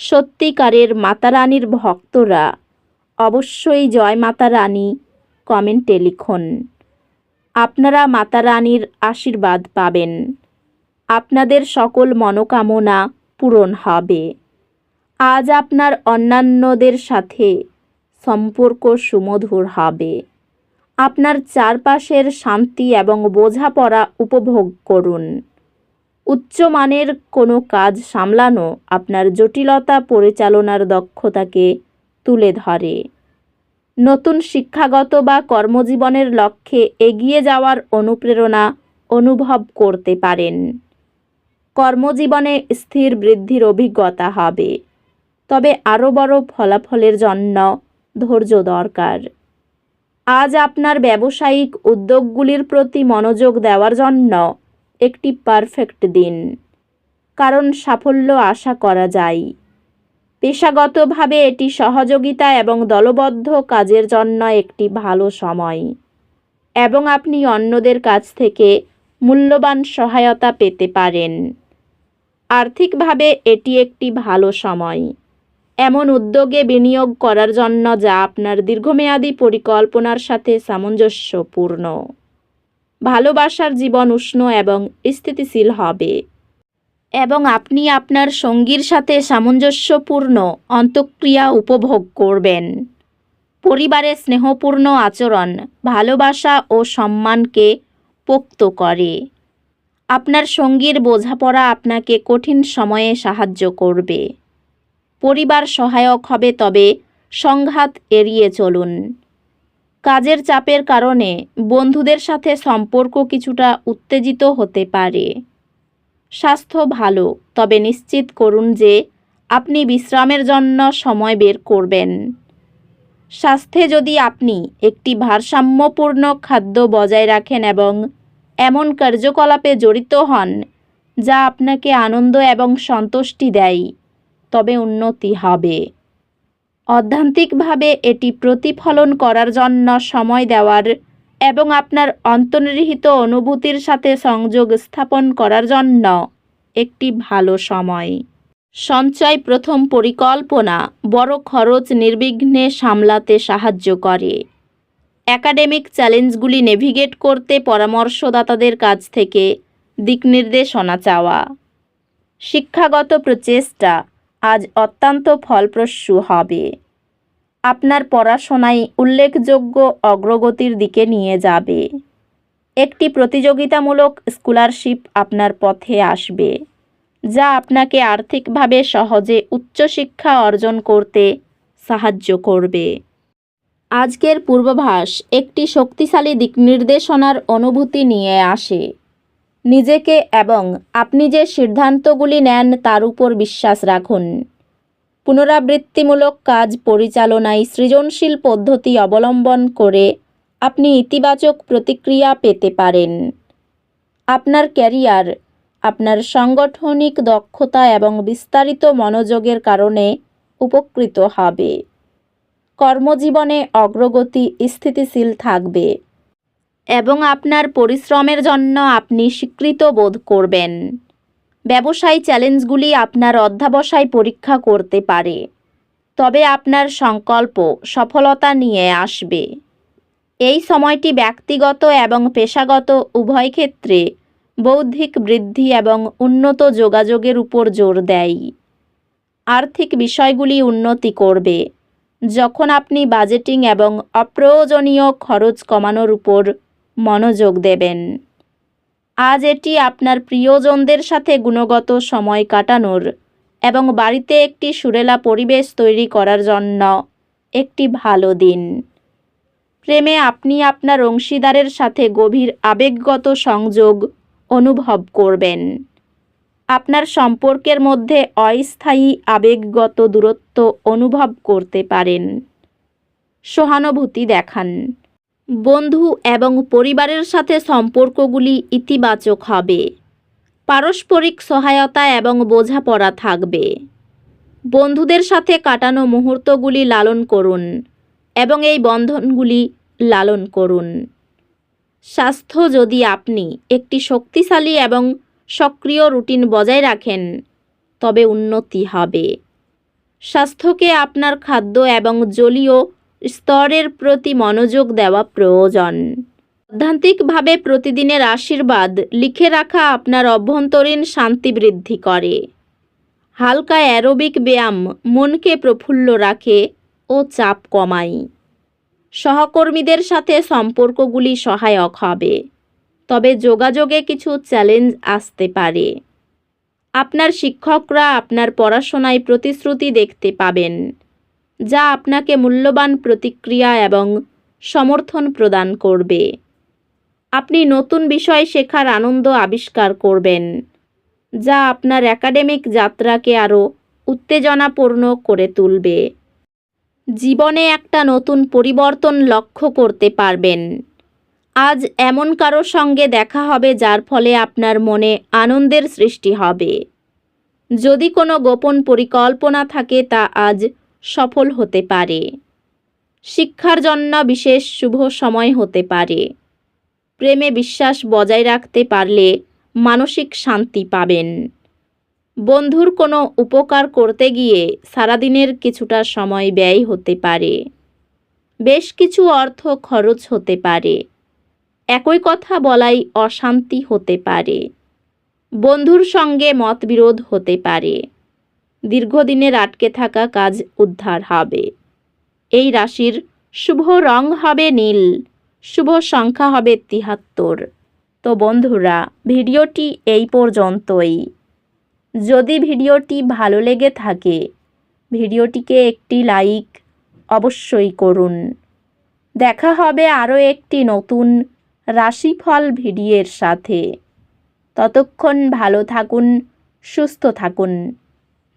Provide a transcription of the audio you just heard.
সত্যিকারের মাতারানীর ভক্তরা অবশ্যই জয় মাতা রানী কমেন্টে লিখুন। আপনারা মাতা রানীর আশীর্বাদ পাবেন। আপনাদের সকল মনোকামনা পূরণ হবে। আজ আপনার অন্যান্যদের সাথে সম্পর্ক সুমধুর হবে। আপনার চারপাশের শান্তি এবং বোঝাপড়া উপভোগ করুন। উচ্চমানের কোনো কাজ সামলানো আপনার জটিলতা পরিচালনার দক্ষতাকে তুলে ধরে। নতুন শিক্ষাগত বা কর্মজীবনের লক্ষ্যে এগিয়ে যাওয়ার অনুপ্রেরণা অনুভব করতে পারেন। কর্মজীবনে স্থির বৃদ্ধির অভিজ্ঞতা হবে। তবে আরও বড় ফলাফলের জন্য ধৈর্য দরকার। আজ আপনার ব্যবসায়িক উদ্যোগগুলির প্রতি মনোযোগ দেওয়ার জন্য একটি পারফেক্ট দিন। কারণ সাফল্য আশা করা যায়। পেশাগতভাবে এটি সহযোগিতা এবং দলবদ্ধ কাজের জন্য একটি ভালো সময়। এবং আপনি অন্যদের কাছ থেকে মূল্যবান সহায়তা পেতে পারেন। আর্থিকভাবে এটি একটি ভালো সময়। এমন উদ্যোগে বিনিয়োগ করার জন্য যা আপনার দীর্ঘমেয়াদী পরিকল্পনার সাথে সামঞ্জস্যপূর্ণ। ভালোবাসার জীবন উষ্ণ এবং স্থিতিশীল হবে। এবং আপনি আপনার সঙ্গীর সাথে সামঞ্জস্যপূর্ণ অন্তঃক্রিয়া উপভোগ করবেন। পরিবারের স্নেহপূর্ণ আচরণ, ভালোবাসা ও সম্মানকে পোক্ত করে। আপনার সঙ্গীর বোঝাপড়া আপনাকে কঠিন সময়ে সাহায্য করবে। পরিবার সহায়ক হবে, তবে সংঘাত এড়িয়ে চলুন। কাজের চাপের কারণে বন্ধুদের সাথে সম্পর্ক কিছুটা উত্তেজিত হতে পারে। স্বাস্থ্য ভালো, তবে নিশ্চিত করুন যে আপনি বিশ্রামের জন্য সময় বের করবেন। স্বাস্থ্যে যদি আপনি একটি ভারসাম্যপূর্ণ খাদ্য বজায় রাখেন এবং এমন কার্যকলাপে জড়িত হন, যা আপনাকে আনন্দ এবং সন্তুষ্টি দেয়, তবে উন্নতি হবে। অধ্যান্তিকভাবে এটি প্রতিফলন করার জন্য সময় দেওয়ার এবং আপনার অন্তর্নিহিত অনুভূতির সাথে সংযোগ স্থাপন করার জন্য একটি ভালো সময়। সঞ্চয় প্রথম পরিকল্পনা বড় খরচ নির্বিঘ্নে সামলাতে সাহায্য করে। একাডেমিক চ্যালেঞ্জগুলি নেভিগেট করতে পরামর্শদাতাদের কাছ থেকে দিকনির্দেশনা চাওয়া। শিক্ষাগত প্রচেষ্টা আজ অত্যন্ত ফলপ্রসূ হবে। আপনার পড়াশোনায় উল্লেখযোগ্য অগ্রগতির দিকে নিয়ে যাবে। একটি প্রতিযোগিতামূলক স্কলারশিপ আপনার পথে আসবে, যা আপনাকে আর্থিকভাবে সহজে উচ্চশিক্ষা অর্জন করতে সাহায্য করবে। আজকের পূর্বাভাস একটি শক্তিশালী দিকনির্দেশনার অনুভূতি নিয়ে আসে। নিজেকে এবং আপনি যে সিদ্ধান্তগুলি নেন তার উপর বিশ্বাস রাখুন। পুনরাবৃত্তিমূলক কাজ পরিচালনায় সৃজনশীল পদ্ধতি অবলম্বন করে আপনি ইতিবাচক প্রতিক্রিয়া পেতে পারেন। আপনার ক্যারিয়ার, আপনার সাংগঠনিক দক্ষতা এবং বিস্তারিত মনোযোগের কারণে উপকৃত হবে। কর্মজীবনে অগ্রগতি স্থিতিশীল থাকবে। এবং আপনার পরিশ্রমের জন্য আপনি স্বীকৃত বোধ করবেন। ব্যবসায় চ্যালেঞ্জগুলি আপনার অধ্যাবসায় পরীক্ষা করতে পারে, তবে আপনার সংকল্প সফলতা নিয়ে আসবে। এই সময়টি ব্যক্তিগত এবং পেশাগত উভয় ক্ষেত্রে বৌদ্ধিক বৃদ্ধি এবং উন্নত যোগাযোগের উপর জোর দেয়। আর্থিক বিষয়গুলি উন্নতি করবে, যখন আপনি বাজেটিং এবং অপ্রয়োজনীয় খরচ কমানোর উপর মনোযোগ দেবেন। আজ এটি আপনার প্রিয়জনদের সাথে গুণগত সময় কাটানোর এবং বাড়িতে একটি সুরেলা পরিবেশ তৈরি করার জন্য একটি ভালো দিন। প্রেমে আপনি আপনার অংশীদারের সাথে গভীর আবেগগত সংযোগ অনুভব করবেন। আপনার সম্পর্কের মধ্যে অস্থায়ী আবেগগত দূরত্ব অনুভব করতে পারেন। সহানুভূতি দেখান। বন্ধু এবং পরিবারের সাথে সম্পর্কগুলি ইতিবাচক হবে। পারস্পরিক সহায়তা এবং বোঝাপড়া থাকবে। বন্ধুদের সাথে কাটানো মুহূর্তগুলি লালন করুন এবং এই বন্ধনগুলি লালন করুন। স্বাস্থ্য যদি আপনি একটি শক্তিশালী এবং সক্রিয় রুটিন বজায় রাখেন, তবে উন্নতি হবে। স্বাস্থ্যকে আপনার খাদ্য এবং জলীয় স্তরের প্রতি মনোযোগ দেওয়া প্রয়োজন। সৈদ্ধান্তিকভাবে প্রতিদিনের আশীর্বাদ লিখে রাখা আপনার অভ্যন্তরীণ শান্তি বৃদ্ধি করে। হালকা অ্যারোবিক ব্যায়াম মনকে প্রফুল্ল রাখে ও চাপ কমায়। সহকর্মীদের সাথে সম্পর্কগুলি সহায়ক হবে। তবে যোগাযোগে কিছু চ্যালেঞ্জ আসতে পারে। আপনার শিক্ষকরা আপনার পড়াশোনায় প্রতিশ্রুতি দেখতে পাবেন। যা আপনাকে মূল্যবান প্রতিক্রিয়া এবং সমর্থন প্রদান করবে। আপনি নতুন বিষয় শেখার আনন্দ আবিষ্কার করবেন, যা আপনার একাডেমিক যাত্রাকে আরও উত্তেজনাপূর্ণ করে তুলবে। জীবনে একটা নতুন পরিবর্তন লক্ষ্য করতে পারবেন। আজ এমন কারও সঙ্গে দেখা হবে যার ফলে আপনার মনে আনন্দের সৃষ্টি হবে। যদি কোনো গোপন পরিকল্পনা থাকে তা আজ সফল হতে পারে। শিক্ষার জন্য বিশেষ শুভ সময় হতে পারে। প্রেমে বিশ্বাস বজায় রাখতে পারলে মানসিক শান্তি পাবেন। বন্ধুর কোনো উপকার করতে গিয়ে সারাদিনের কিছুটা সময় ব্যয় হতে পারে। বেশ কিছু অর্থ খরচ হতে পারে। একই কথা বলাই অশান্তি হতে পারে। বন্ধুর সঙ্গে মতবিরোধ হতে পারে। দীর্ঘদিনের আটকে থাকা কাজ উদ্ধার হবে। এই রাশির শুভ রং হবে নীল, শুভ সংখ্যা হবে তিহাত্তর। তো বন্ধুরা, ভিডিওটি এই পর্যন্তই। যদি ভিডিওটি ভালো লেগে থাকে, ভিডিওটিকে একটি লাইক অবশ্যই করুন। দেখা হবে আরও একটি নতুন রাশিফল ভিডিওর সাথে। ততক্ষণ ভালো থাকুন, সুস্থ থাকুন।